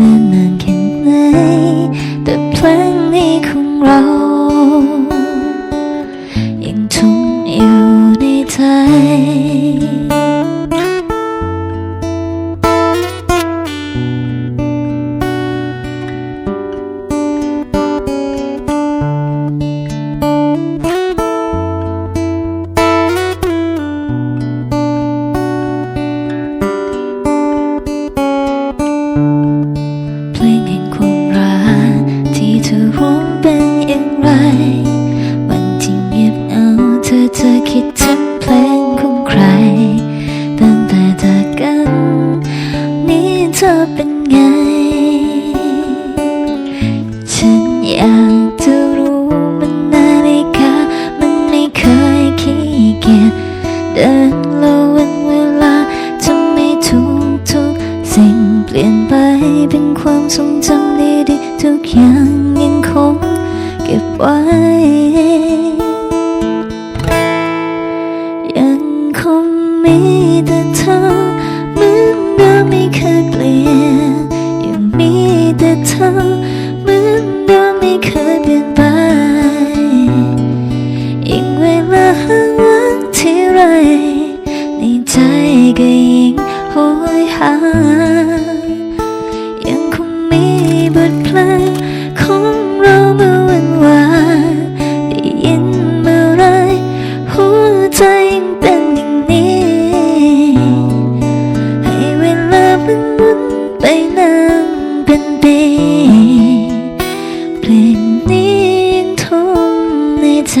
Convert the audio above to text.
นามมันแค่ไหนแต่เพลงนี้ของเรา คิดถึงเพลงของใคร ตั้งแต่จากกัน นี้เธอเป็นไง ฉันอยากจะรู้มันนาฬิกามันไม่เคยขี้เกียจเดินละวันเวลาจำไม่ทุกทุกสิ่งเปลี่ยนไปเป็นความทรงจำดีๆทุกอย่างยังคงเก็บไว้ มีแต่เธอเหมือนเดิมไม่เคยเปลี่ยนยังมีแต่เธอเหมือนเดิมไม่เคยเปลี่ยนไปยิ่งเวลาห่างวังที่ไรในใจก็ยิ่งโหยหายังคงมีบทเพลง เป็นดีเพลงนี้ยังทงในใจ